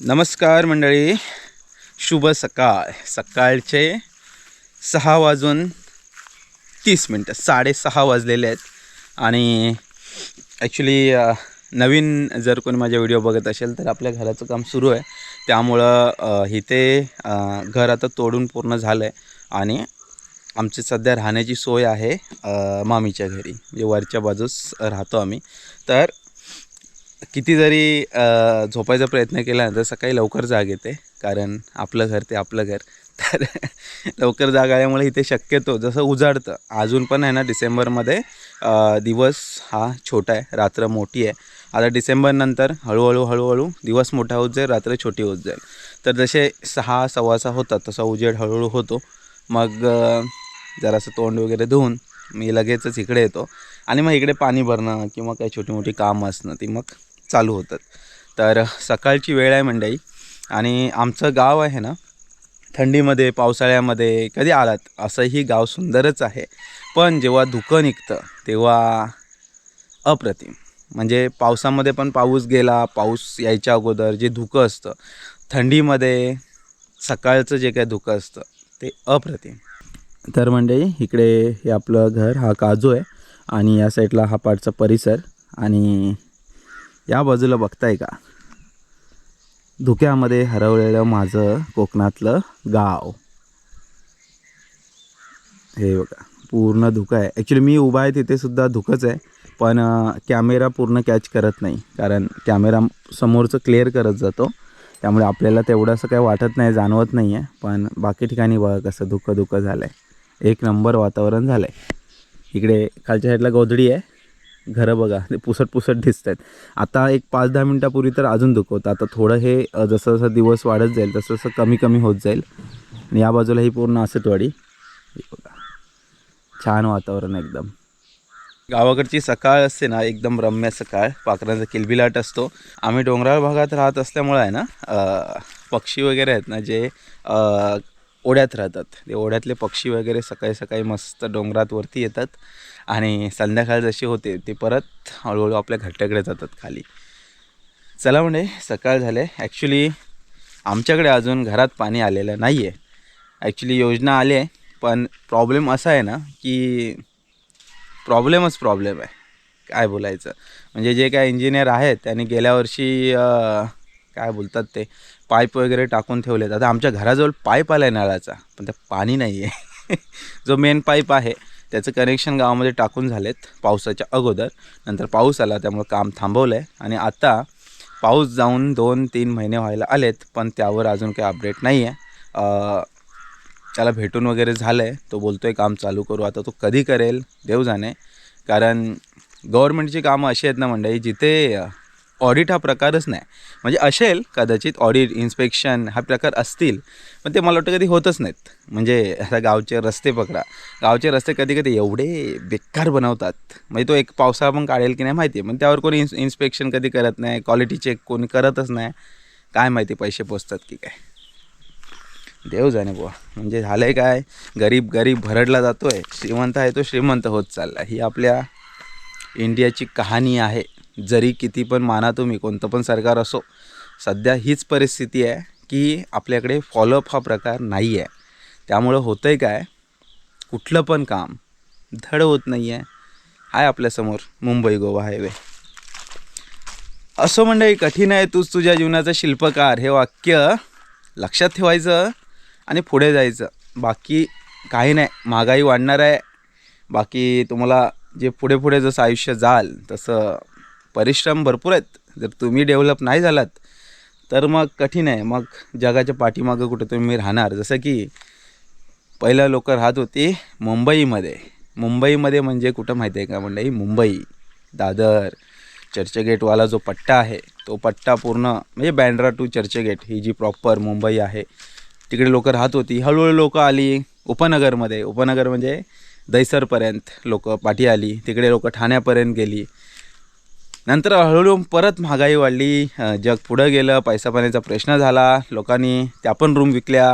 नमस्कार मंडळी. शुभ सकाळ. सकाळचे सहा वाजून तीस मिनटं साडेसहा वाजलेले आहेत. आणि ॲक्च्युली नवीन जर कोणी माझ्या व्हिडिओ बघत असेल तर आपल्या घराचं काम सुरू आहे. त्यामुळं इथे घर आता तोडून पूर्ण झालं आहे आणि आमची सध्या राहण्याची सोय आहे मामीच्या घरी. म्हणजे वरच्या बाजूस राहतो आम्ही. तर किती जरी झोपायचा प्रयत्न केला तर सकाळी लवकर जाग येते. कारण आपलं घर ते आपलं घर. तर लवकर जाग आल्यामुळे इथे शक्यतो जसं उजाडतं अजून पण आहे ना डिसेंबरमध्ये दिवस हा छोटा आहे रात्र मोठी आहे. आता डिसेंबरनंतर हळूहळू हळूहळू दिवस मोठा होत जाईल रात्र छोटी होत जाईल. तर जसे सहा सव्वासा होतात तसा उजेड हळूहळू होतो. मग जरासं तोंड वगैरे धुवून मी लगेचच इकडे येतो. आणि मग इकडे पाणी भरणं किंवा काही छोटी मोठी कामं असणं ती मग चालू होतात. तर सकाळची वेळ आहे मंडई आणि आमचं गाव आहे ना थंडीमध्ये पावसाळ्यामध्ये कधी आलात? असंही गाव सुंदरच आहे. पण जेव्हा धुकं निघतं तेव्हा अप्रतिम. म्हणजे पावसामध्ये पण पाऊस गेला पाऊस यायच्या अगोदर जे धुकं असतं थंडीमध्ये सकाळचं जे काही धुकं असतं ते अप्रतिम. तर म्हणजे इकडे हे आपलं घर हा काजू आहे. आणि या साईडला हा पाठचा परिसर. आणि या बाजूला बघताय का? धुक्यामध्ये हरवलेलं माझं कोकणातलं गाव. हे बघा पूर्ण धुकं आहे. ॲक्च्युली मी उभा आहे तिथे सुद्धा धुकंच आहे. पण कॅमेरा पूर्ण कॅच करत नाही. कारण कॅमेरा समोरचं क्लिअर करत जातो. त्यामुळे आपल्याला तेवढं असं काही वाटत नाही जाणवत नाही आहे पण बाकी ठिकाणी बघा कसं धुकं धुकं झालं आहे एक नंबर वातावरण झालं आहे इकडे खालच्या साईडला गोधडी आहे. घरं बघा ते पुसट पुसट दिसत आहेत आता एक पाच दहा मिनटापूर्वी तर अजून दुखवतं आता थोडं हे जसं जसं दिवस वाढत जाईल तसं तसं कमी कमी होत जाईल. आणि या बाजूला ही पूर्ण आसटवाडी हे बघा. छान वातावरण एकदम. गावाकडची सकाळ असते ना एकदम रम्य सकाळ. पाखरांचा किलबिलाट असतो. आम्ही डोंगराळ भागात राहत असल्यामुळे आहे ना पक्षी वगैरे आहेत ना जे ओढ्यात राहतात. ते ओढ्यातले पक्षी वगैरे सकाळी सकाळी मस्त डोंगरात वरती येतात आणि संध्याकाळ जशी होते ते परत हळूहळू आपल्या घट्ट्याकडे जातात खाली. चला म्हणजे सकाळ झाले. ॲक्च्युली आमच्याकडे अजून घरात पाणी आलेलं नाही आहे ॲक्च्युली योजना आली आहे पण प्रॉब्लेम असा आहे ना की प्रॉब्लेमच प्रॉब्लेम आहे. काय बोलायचं? म्हणजे जे काय इंजिनियर आहेत त्यांनी गेल्या वर्षी काय बोलतात ते? पाईप वगैरे टाकून ठेवलेत. आता आमच्या घराजवळ पाईप आला आहे नळाचा पण त्यात पाणी नाही आहे जो मेन पाईप आहे त्याचं कनेक्शन गावामध्ये टाकून झालेत पावसाच्या अगोदर. नंतर पाऊस आला त्यामुळं काम थांबवलं आहे आणि आता पाऊस जाऊन दोन तीन महिने व्हायला आलेत पण त्यावर अजून काही अपडेट नाही आहे त्याला भेटून वगैरे झालं आहे तो बोलतो आहे काम चालू करू आता तो कधी करेल? देव जाणे. कारण गव्हर्मेंटची कामं अशी आहेत ना मंडळी जिथे ऑडिट हा प्रकारच नाही. म्हणजे असेल कदाचित ऑडिट इन्स्पेक्शन हा प्रकार असतील पण ते मला वाटतं कधी होतच नाहीत. म्हणजे आता गावचे रस्ते पकडा. गावचे रस्ते कधी कधी एवढे बेकार बनवतात. म्हणजे तो एक पावसाळा पण काढेल की नाही माहिती आहे पण त्यावर कोणी इन्स इन्स्पेक्शन कधी करत नाही क्वालिटी चेक कोणी करतच नाही. काय माहिती पैसे पोचतात की काय. देव जाणे बुवा. म्हणजे झालं आहे काय? गरीब गरीब भरडला जातो आहे श्रीमंत आहे तो श्रीमंत होत चालला ही आपल्या इंडियाची कहाणी आहे. जरी किती पण माना तुम्ही कोणतं पण सरकार असो सध्या हीच परिस्थिती आहे की आपल्याकडे फॉलोअप हा प्रकार नाही आहे त्यामुळं होतं आहे काय कुठलं पण काम धड होत नाही आहे आहे आपल्यासमोर मुंबई गोवा हायवे. असं मंडळी कठीण आहे तूच तुझ्या जीवनाचा शिल्पकार. हे वाक्य लक्षात ठेवायचं आणि पुढे जायचं. बाकी काही नाही महागाई वाढणार आहे. बाकी तुम्हाला जे पुढे पुढे जसं आयुष्य जाल तसं परिश्रम भरपूर आहेत. जर तुम्ही डेव्हलप नाही झालात तर मग कठीण आहे. मग जगाच्या पाठीमागं कुठे तुम्ही राहणार? जसं की पहिलं लोक राहत होती मुंबईमध्ये. मुंबईमध्ये म्हणजे कुठं माहिती आहे का म्हणजे मुंबई. दादर. चर्चगेटवाला जो पट्टा आहे तो पट्टा पूर्ण म्हणजे बँड्रा टू चर्चगेट ही जी प्रॉपर मुंबई आहे. तिकडे लोक राहत होती. हळूहळू लोकं आली उपनगरमध्ये. उपनगर म्हणजे दैसरपर्यंत लोकं पाठी आली. तिकडे लोक ठाण्यापर्यंत गेली. नंतर हळूहळू परत महागाई वाढली. जग पुढं गेलं पैसा पाण्याचा प्रश्न झाला. लोकांनी त्या पण रूम विकल्या.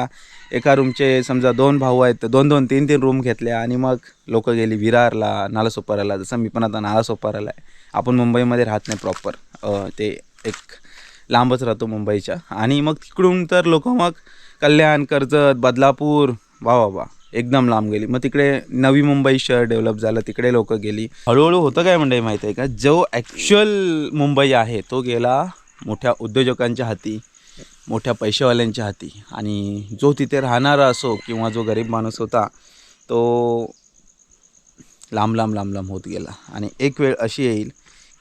एका रूमचे समजा दोन भाऊ आहेत तर दोन दोन तीन तीन रूम घेतल्या आणि मग लोक गेली विरारला नालासोपाराला जसं मी पण आता नालासोपाराला आहे. आपण मुंबईमध्ये राहत नाही प्रॉपर ते एक लांबच राहतो मुंबईच्या. आणि मग तिकडून तर लोक मग कल्याण कर्जत बदलापूर. वा वा वा. एकदम लांब गेली. मग तिकडे नवी मुंबई शहर डेव्हलप झालं तिकडे लोक गेली. हळूहळू होतं काय म्हणजे माहिती आहे का? जो ॲक्च्युअल मुंबई आहे तो गेला मोठ्या उद्योजकांच्या हाती मोठ्या पैशावाल्यांच्या हाती. आणि जो तिथे राहणारा असो किंवा जो गरीब माणूस होता तो लांब लांब लांब लांब होत गेला. आणि एक वेळ अशी येईल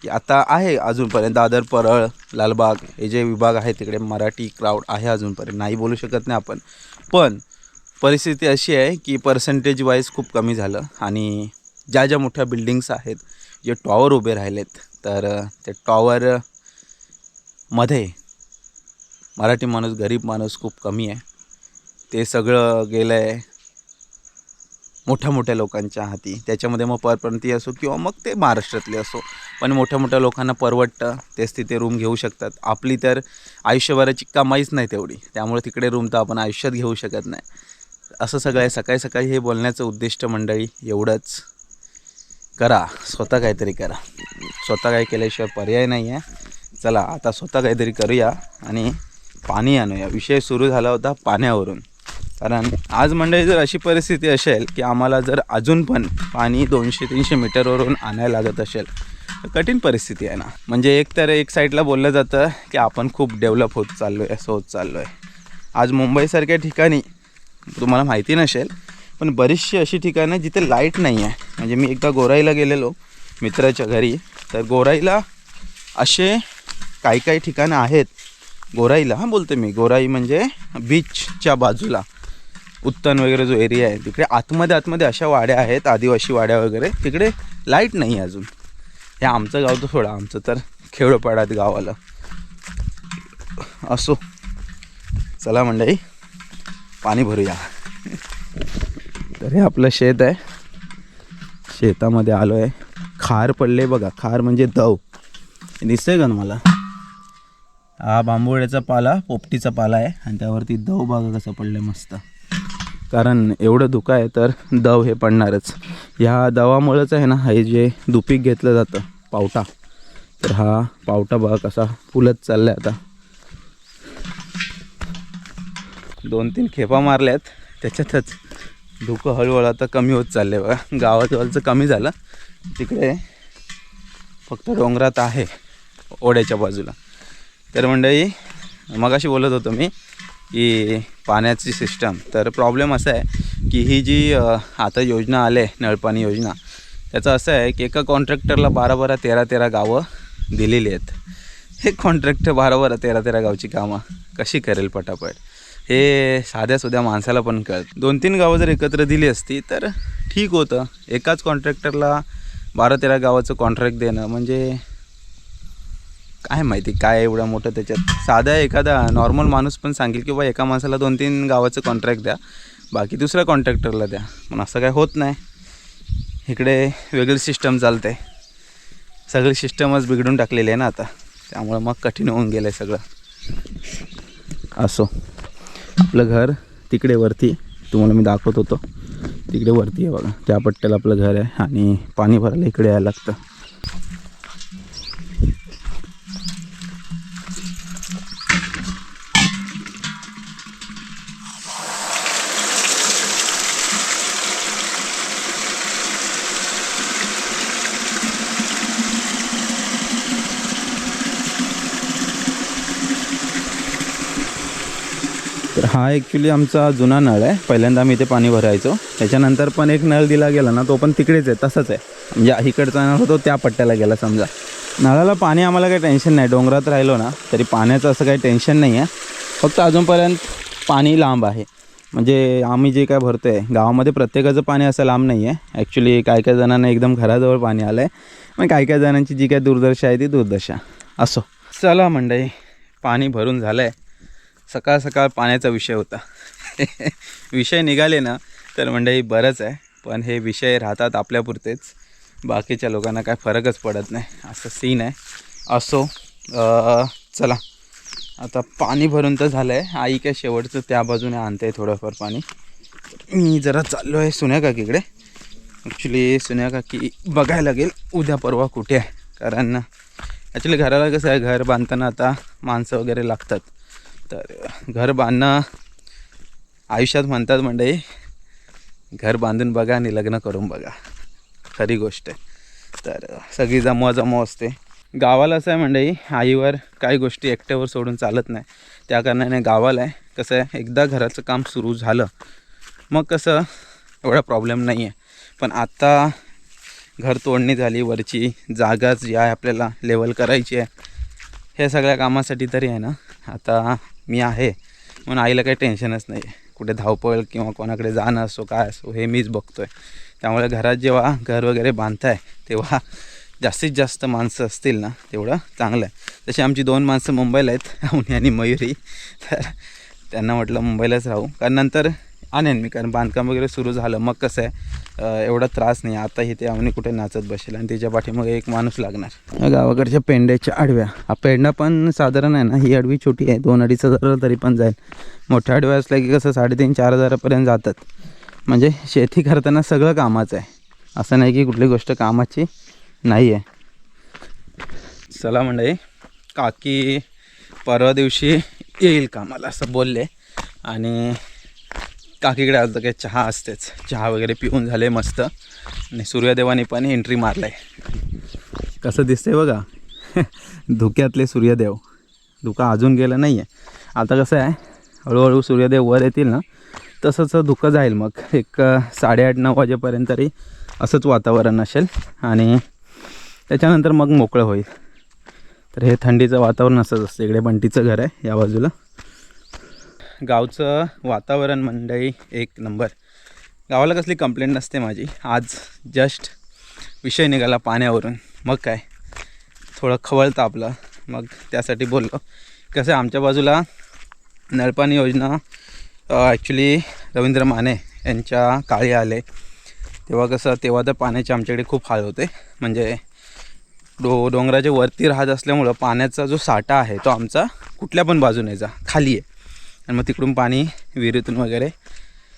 की आता आहे अजूनपर्यंत दादर परळ लालबाग हे जे विभाग आहे तिकडे मराठी क्राऊड आहे अजूनपर्यंत. नाही बोलू शकत नाही आपण. पण परिस्थिती अशी आहे की पर्सेंटेज वाईज खूप कमी झालं आणि ज्या ज्या मोठ्या बिल्डिंग्स आहेत जे टॉवर उभे राहिलेत तर त्या ते मराठी माणूस गरीब माणूस खूप कमी आहे. ते सगळं गेलं आहे मोठ्या मोठ्या लोकांच्या हाती. त्याच्यामध्ये मग परप्रांतीय असो किंवा मग ते महाराष्ट्रातले असो पण मोठ्या मोठ्या लोकांना परवडतं तेच तिथे रूम घेऊ शकतात. आपली तर आयुष्यभराची कमाईच नाही तेवढी. त्यामुळे तिकडे रूम तर आपण आयुष्यात घेऊ शकत नाही. असं सगळं आहे. सकाळी सकाळी हे बोलण्याचं उद्दिष्ट मंडळी एवढंच. करा. स्वतः काहीतरी करा. स्वतः काही केल्याशिवाय पर्याय नाही आहे चला आता स्वतः काहीतरी करूया आणि पाणी आणूया. विषय सुरू झाला होता पाण्यावरून. कारण आज मंडळी जर अशी परिस्थिती असेल की आम्हाला जर अजून पण पाणी दोनशे तीनशे मीटरवरून आणायला लागत असेल तर कठीण परिस्थिती आहे ना. म्हणजे एक तर एक साईडला बोललं जातं की आपण खूप डेव्हलप होत चाललो आहे असं होत चाललो आहे आज मुंबईसारख्या ठिकाणी तुम्हाला माहिती नसेल पण बरीचशी अशी ठिकाणं जिथे लाइट नाही आहे म्हणजे मी एकदा गोराईला गेलेलो मित्राच्या घरी. तर गोराईला असे काही काही ठिकाणं आहेत. गोराईला हां बोलतो मी. गोराई म्हणजे बीचच्या बाजूला. उत्तन वगैरे जो एरिया आहे तिकडे आतमध्ये आतमध्ये अशा वाड्या आहेत आदिवासी वाड्या वगैरे. तिकडे लाइट नाही आहे अजून. हे आमचं गाव तर थोडं आमचं तर खेडोपाड्यात गावाला असो. चला मंडळी. पाणी भरूया. तर हे आपलं शेत आहे. शेतामध्ये आलो आहे खार पडले बघा. खार म्हणजे दव. दिसतंय का मला हा बांबोळ्याचा पाला पोपटीचा पाला आहे. आणि त्यावरती दव बघा कसं पडलं मस्त. कारण एवढं दुःख आहे तर दव हे पडणारच. ह्या दवामुळंच आहे ना हे जे दुपीक घेतलं जातं पावटा. तर हा पावटा बघा कसा फुलत चालला आहे आता. दोन तीन खेपा मारल्यात. त्याच्यातच धुकं हळूहळू आता कमी होत चालले बघा. गावाजवळचं कमी झालं. तिकडे फक्त डोंगरात आहे ओढ्याच्या बाजूला. तर मंडळी मगाशी बोलत होतो मी की पाण्याची सिस्टम तर प्रॉब्लेम असा आहे की ही जी आता योजना आले नळपाणी योजना त्याचं असं आहे की एका कॉन्ट्रॅक्टरला बारा बारा तेरा तेरा गावं दिलेली आहेत. हे कॉन्ट्रॅक्टर बारा बारा तेरा तेरा गावची कामं कशी करेल पटापट? हे साध्या सुध्या माणसाला पण कळत. दोन तीन गावं जर एकत्र दिली असती तर ठीक होतं. एकाच कॉन्ट्रॅक्टरला बारा तेरा गावाचं कॉन्ट्रॅक्ट देणं म्हणजे काय माहिती काय एवढं मोठं त्याच्यात. साधा एखादा नॉर्मल माणूस पण सांगेल की बा एका माणसाला दोन तीन गावाचं कॉन्ट्रॅक्ट द्या बाकी दुसऱ्या कॉन्ट्रॅक्टरला द्या. पण असं काय होत नाही. इकडे वेगळी सिस्टम चालते. सगळी सिस्टमच बिघडून टाकलेली आहे ना आता. त्यामुळं मग कठीण होऊन गेलं आहे सगळं. असो. आपलं घर तिकडे वरती. तुम्हाला मी दाखवत होतो. तिकडे वरती आहे बघा. त्या पट्ट्याला आपलं घर आहे आणि पाणी भरायला इकडे यायला लागतं. हा ॲक्च्युली आमचा जुना नळ आहे. पहिल्यांदा आम्ही इथे पाणी भरायचो. त्याच्यानंतर पण एक नळ दिला गेला ना तो पण तिकडेच आहे तसंच आहे. म्हणजे इकडचा नळ होतो त्या पट्ट्याला गेला समजा. नळाला पाणी आम्हाला काही टेन्शन नाही. डोंगरात राहिलो ना तरी पाण्याचं असं काही टेन्शन नाही आहे. फक्त अजूनपर्यंत पाणी लांब आहे. म्हणजे आम्ही जे काय भरतो आहे गावामध्ये प्रत्येकाचं पाणी असं लांब नाही आहे. ॲक्च्युली काय काय जणांना एकदम घराजवळ पाणी आलं आहे मग काही काय जणांची जी काय दुर्दशा आहे ती दुर्दशा. असो. चला मंडई पाणी भरून झालं आहे सकाळ सकाळ पाण्याचा विषय होता. विषय निघाले ना तर मंडळी बरंच आहे. पण हे विषय राहतात आपल्यापुरतेच बाकीच्या लोकांना काय फरकच पडत नाही. असं सीन आहे. असो चला. आता पाणी भरून तर झालं आहे आई काय शेवटचं त्या बाजूने आणते थोडंफार पाणी. मी जरा चाललो आहे सुन्या काकीकडे. ॲक्च्युली सुन्या काकी बघायला लागेल उद्या परवा कुठे आहे. कारण ॲक्च्युली घराला कसं आहे घर बांधताना आता माणसं वगैरे लागतात. तर घर बांधणं आयुष्यात म्हणतात मंडळी घर बांधून बघा आणि लग्न करून बघा. खरी गोष्ट आहे. तर सगळी जमवा जमव असते. गावाला असं आहे मंडळी आईवर काही गोष्टी एकट्यावर सोडून चालत नाही. त्या कारणाने गावाला आहे. कसं आहे एकदा घराचं काम सुरू झालं मग कसं एवढा प्रॉब्लेम नाही आहे पण आत्ता घर तोडणी झाली वरची जागाच जी आहे आपल्याला लेवल करायची आहे. हे सगळ्या कामासाठी तरी आहे ना. आता मी आहे. म्हणून आईला काही टेन्शनच नाही आहे कुठे धावपळ किंवा कोणाकडे जाणं असो काय असो हे मीच बघतो आहे त्यामुळे घरात जेव्हा घर वगैरे बांधताय तेव्हा जास्तीत जास्त माणसं असतील ना तेवढं चांगलं आहे. तशी आमची दोन माणसं मुंबईला आहेत अवनी आणि मयुरी तर त्यांना म्हटलं मुंबईलाच राहू. कारण नंतर आणेन मी कारण बांधकाम वगैरे सुरू झालं. मग कसं आहे एवढा त्रास नाही. आता इथे अवनी कुठे नाचत बसेल आणि त्याच्या पाठीमागे एक माणूस लागणार. गावाकडच्या पेंड्याच्या आडव्या. हा पेंडा पण साधारण आहे ना ही आडवी छोटी आहे. दोन अडीच हजार तरी पण जाईल. मोठ्या आडव्या असल्या की कसं साडेतीन चार हजारापर्यंत जातात. म्हणजे शेती करताना सगळं कामाचं आहे. असं नाही की कुठली गोष्ट कामाची नाही आहे चला मंडळी काकी परवा दिवशी येईल कामाला असं बोलले. आणि काकीकडे आज काही चहा असतेच. चहा वगैरे पिऊन झाले मस्त. आणि सूर्यदेवाने पण एंट्री मारलं आहे कसं दिसतंय बघा. धुक्यातले सूर्यदेव. धुका अजून गेलं नाही आहे आता कसं आहे हळूहळू सूर्यदेव वर येतील ना तसंच धुकं जाईल मग. एक साडेआठ नऊ वाजेपर्यंत तरी असंच वातावरण असेल. आणि त्याच्यानंतर मग मोकळं होईल. तर हे थंडीचं वातावरण असंच असतं. इकडे बंटीचं घर आहे या बाजूला. गावचं वातावरण मंडळी एक नंबर. गावाला कसली कंप्लेंट नसते माझी. आज जस्ट विषय निघाला पाण्यावरून. मग काय? थोडं खवळतं आपलं. मग त्यासाठी बोललो. कसं आहे, आमच्या बाजूला नळपाणी योजना ॲक्च्युली रवींद्र माने यांच्या काळी आले. तेव्हा कसं तेव्हा तर पाण्याचे आमच्याकडे खूप हाल होते. म्हणजे डो डोंगराच्या वरती राहत असल्यामुळं पाण्याचा जो साठा आहे तो आमचा कुठल्या पण बाजूने जा खाली आहे आणि मग तिकडून पाणी विहिरीतून वगैरे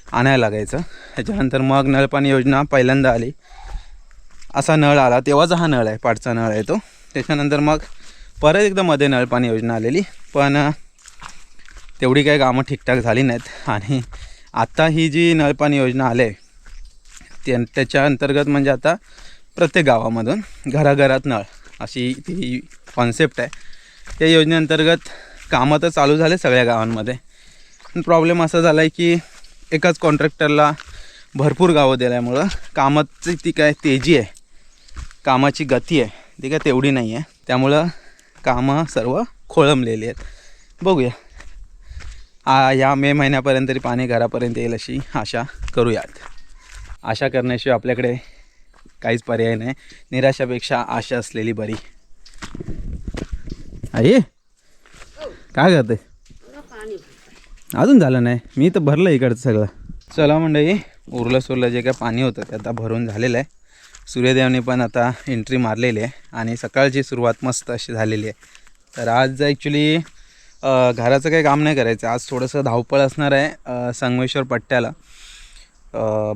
आणायला लागायचं. त्याच्यानंतर मग नळपाणी योजना पहिल्यांदा आली. असा नळ आला तेव्हाचा हा नळ आहे पाठचा नळ आहे तो. त्याच्यानंतर मग परत एकदा मध्ये नळपाणी योजना आलेली. पण तेवढी काही कामं ठीकठाक झाली नाहीत. आणि आत्ता ही जी नळपाणी योजना आले त्या त्याच्या अंतर्गत म्हणजे आता प्रत्येक गावामधून घराघरात नळ अशी ती कॉन्सेप्ट आहे. त्या योजनेअंतर्गत कामं तर चालू झाले सगळ्या गावांमध्ये. प्रॉब्लेम असा झाला आहे की एकाच कॉन्ट्रॅक्टरला भरपूर गावं दिल्यामुळं कामाची ती काय तेजी आहे. कामाची गती आहे. ती काय तेवढी नाही आहे त्यामुळं कामं सर्व खोळंबलेली आहेत. बघूया. आ या मे महिन्यापर्यंत तरी पाणी घरापर्यंत येईल अशी आशा करूयात. आशा करण्याशिवाय आपल्याकडे काहीच पर्याय नाही. निराशापेक्षा आशा असलेली बरी. आई काय करते अजून झालं नाही. मी तर भरलं इकडचं सगळं. चला मंडळी उरलं सुरलं जे काय पाणी होतं ते आता भरून झालेलं आहे. सूर्यदेवने पण आता एंट्री मारलेली आहे आणि सकाळची सुरुवात मस्त अशी झालेली आहे. तर आज ॲक्च्युली घराचं काही काम नाही करायचं. आज थोडंसं धावपळ असणार आहे संगमेश्वर पट्ट्याला.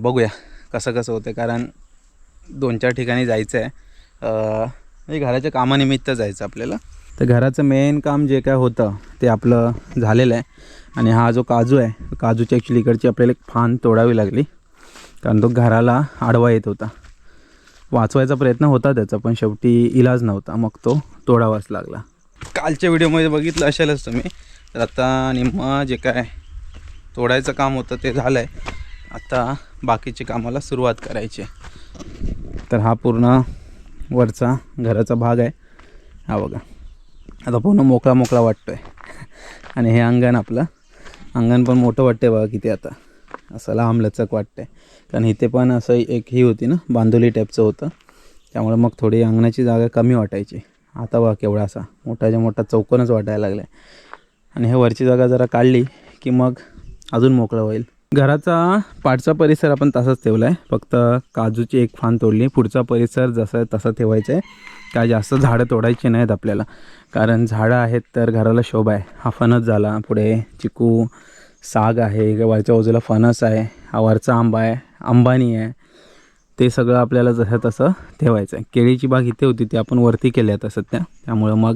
बघूया कसं कसं होतं कारण दोन चार ठिकाणी जायचं आहे म्हणजे घराच्या कामानिमित्त जायचं आपल्याला. तर घराचं मेन काम जे काय होतं ते आपलं झालेलं आहे. आणि हा जो काजू आहे काजूच्या ॲक्च्युली इकडची आपल्याला एक फान तोडावी लागली. कारण तो घराला आडवा येत होता. वाचवायचा प्रयत्न होता त्याचा पण शेवटी इलाज नव्हता. मग तो तोडावाच लागला. कालच्या व्हिडिओमध्ये बघितलं असेलच तुम्ही. तर आता निम्मा जे काय तोडायचं काम होतं ते झालं आहे आता बाकीची कामाला सुरुवात करायची आहे. तर हा पूर्ण वरचा घराचा भाग आहे. हा बघा. आता पूर्ण मोकळा मोकळा वाटतो आहे आणि हे अंगण आपलं. अंगण पण मोठं वाटतंय बघा किती आता. असं लांब लचक वाटतंय. कारण इथे पण असं एक ही होती ना बांधोली टाईपचं होतं. त्यामुळे मग थोडी अंगणाची जागा कमी वाटायची. आता बघा केवढा असा. मोठाच्या मोठा चौकोनच वाटायला लागला आणि हे वरची जागा जरा काढली की मग अजून मोकळं होईल. घराचा पाठचा परिसर आपण तसाच ठेवला आहे फक्त काजूची एक फान तोडली. पुढचा परिसर जसा तसा ठेवायचा आहे. काय जास्त झाडं तोडायची नाहीत आपल्याला. कारण झाडं आहेत तर घराला शोभा आहे. हा फणस झाला. पुढे चिकू साग आहे. वरच्या बाजूला फणस आहे. हा वरचा आंबा आहे. अंबानी आहे. ते सगळं आपल्याला जसं तसं ठेवायचं आहे. केळीची बाग इथे होती ती आपण वरती केली आता सध्या. त्यामुळं मग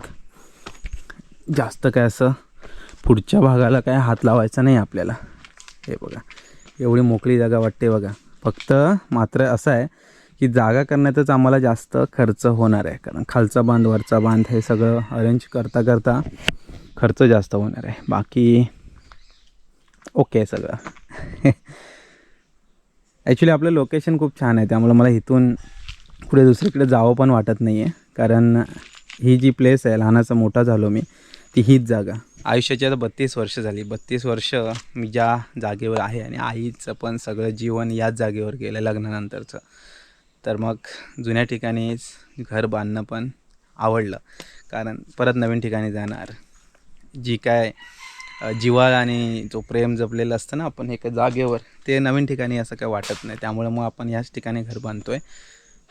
जास्त काय असं पुढच्या भागाला काय हात लावायचा नाही आपल्याला. हे बघा. एवढी मोकळी जागा वाटते बघा. फक्त मात्र असं आहे की जागा करण्यातच आम्हाला जास्त खर्च होणार आहे. कारण खालचा बांध वरचा बांध हे सगळं अरेंज करता करता खर्च जास्त होणार आहे. बाकी ओके सगळं. ॲक्च्युली आपलं लोकेशन खूप छान आहे. त्यामुळे मला इथून पुढे दुसरीकडे जावं पण वाटत नाही आहे कारण ही जी प्लेस आहे लहानाचा मोठा झालो मी ती हीच जागा. आयुष्याची आता बत्तीस वर्ष झाली. बत्तीस वर्ष मी ज्या जागेवर आहे आणि आईचं पण सगळं जीवन याच जागेवर गेलं लग्नानंतरचं. तर मग जुन्या ठिकाणीच घर बांधणं पण आवडलं. कारण परत नवीन ठिकाणी जाणार. जी काय अ, आणि जो प्रेम जपलेलं असतं ना आपण एका जागेवर ते नवीन ठिकाणी असं काही वाटत नाही. त्यामुळे मग आपण ह्याच ठिकाणी घर बांधतो आहे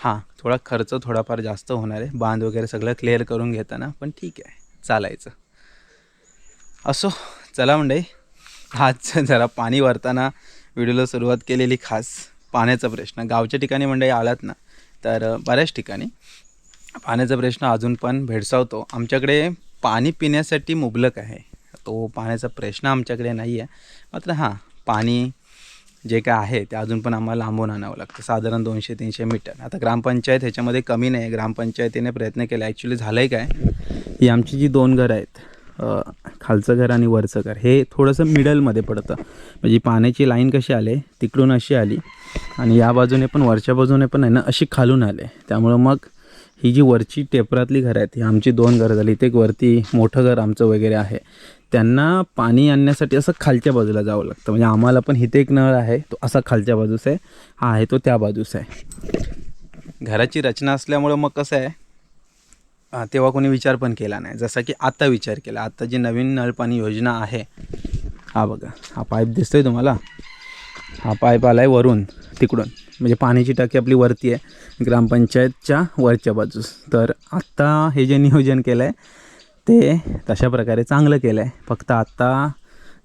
हां थोडा खर्च थोडाफार जास्त होणार आहे. बांध वगैरे सगळं क्लिअर करून घेताना पण ठीक आहे. चालायचं. असो चला म्हणजे आज जरा पाणी वरताना व्हिडिओला सुरुवात केलेली खास. पाण्याचा प्रश्न. गावच्या ठिकाणी मंडळी आलात ना तर बऱ्याच ठिकाणी पाण्याचा प्रश्न अजून पण भेडसावतो. आमच्याकडे पाणी पिण्यासाठी मुबलक आहे. तो पाण्याचा प्रश्न आमच्याकडे नाही आहे मात्र हां पाणी जे काय आहे ते अजून पण आम्हाला लांबून आणावं लागतं. साधारण दोनशे तीनशे मीटर. आता ग्रामपंचायत ह्याच्यामध्ये कमी नाही. आहे ग्रामपंचायतीने प्रयत्न केला. ॲक्च्युली झालं आहे काय? ही आमची जी दोन घरं आहेत खालचं घर आणि वरचं घर हे थोडंसं मिडलमध्ये पडतं. म्हणजे पाण्याची लाईन कशी आली तिकडून अशी आली. आणि या बाजूने पण वरच्या बाजूने पण आहे ना अशी खालून आले. त्यामुळं मग ही जी वरची टेपरातली घरं आहेत ही आमची दोन घरं झाली. इथे एक वरती मोठं घर आमचं वगैरे आहे. त्यांना पाणी आणण्यासाठी असं खालच्या बाजूला जावं लागतं. म्हणजे आम्हाला पण इथे एक नळ आहे तो असा खालच्या बाजूस आहे. हा आहे तो त्या बाजूस आहे. घराची रचना असल्यामुळं मग कसं आहे? तेव्हा कोणी विचार पण केला नाही. जसा की आत्ता विचार केला. आत्ता जी नवीन नळपाणी योजना आहे हा बघा. हा पाईप दिसतोय तुम्हाला? हा पाईप आला आहे वरून तिकडून. म्हणजे पाण्याची टाकी आपली वरती आहे ग्रामपंचायतच्या वरच्या बाजूस. तर आत्ता हे जे नियोजन केलं आहे ते तशा प्रकारे चांगलं केलं आहे फक्त आत्ता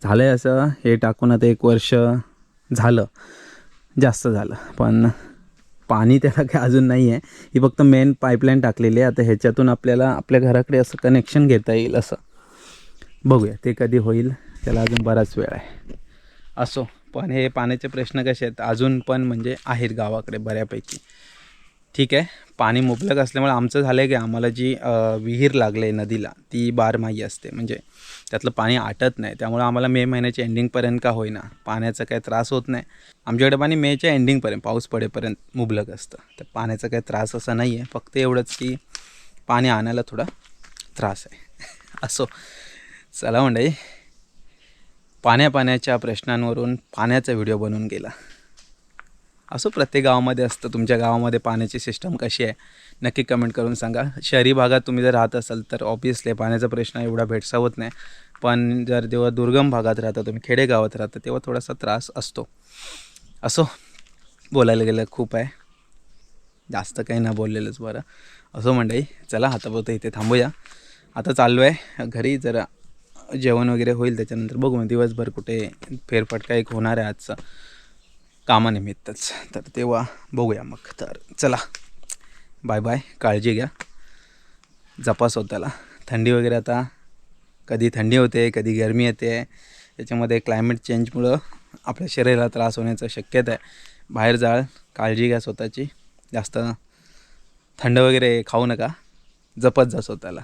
झालं आहे असं हे टाकून आता एक वर्ष झालं जास्त झालं. पण पाणी त्याला काय अजून नाही आहे ही फक्त मेन पाईपलाईन टाकलेली आहे. आता ह्याच्यातून आपल्याला आपल्या घराकडे असं कनेक्शन घेता येईल असं. बघूया ते कधी होईल त्याला अजून बराच वेळ आहे. असो. पण हे पाण्याचे प्रश्न कसे आहेत अजून पण म्हणजे आहेत गावाकडे बऱ्यापैकी. ठीक आहे पाणी मुबलक असल्यामुळे आमचं झालं आहे की आम्हाला जी विहीर लागले नदीला ती बारमाही असते. म्हणजे त्यातलं पाणी आटत नाही. त्यामुळे आम्हाला मे महिन्याच्या एंडिंगपर्यंत का होईना पाण्याचा काही त्रास होत नाही. आमच्याकडे पाणी मेच्या एंडिंगपर्यंत पाऊस पडेपर्यंत मुबलक असतं. तर पाण्याचा काही त्रास असा नाही आहे फक्त एवढंच की पाणी आणायला थोडा त्रास आहे. असो. चला म्हणजे पाण्या पाण्याच्या प्रश्नांवरून पाण्याचा व्हिडिओ बनवून गेला. असो प्रत्येक गावामध्ये असतं. तुमच्या गावामध्ये पाण्याची सिस्टम कशी आहे नक्की कमेंट करून सांगा. शहरी भागात तुम्ही जर राहत असाल तर ऑब्वियसली पाण्याचा प्रश्न एवढा भेडसावत नाही. पण जर जेव्हा दुर्गम भागात राहता तुम्ही खेडेगावात राहता तेव्हा थोडासा त्रास असतो. असो बोलायला गेलं खूप आहे. जास्त काही ना बोललेलंच बरं. असं मंडळी चला आता इथे थांबूया. आता चाललो आहे घरी जरा जेवण वगैरे होईल त्याच्यानंतर बघू मग दिवसभर कुठे फेरफटका एक होणार आहे आजचा कामानिमित्तच. तर तेव्हा बघूया मग. तर चला बाय बाय काळजी घ्या. जपा स्वतःला थंडी वगैरे आता कधी थंडी होते कधी गरमी येते. त्याच्यामध्ये क्लायमेट चेंजमुळं आपल्या शरीराला त्रास होण्याचं शक्यता आहे. बाहेर जाळ काळजी घ्या स्वतःची. जास्त थंड वगैरे खाऊ नका. जपत जा स्वतःला.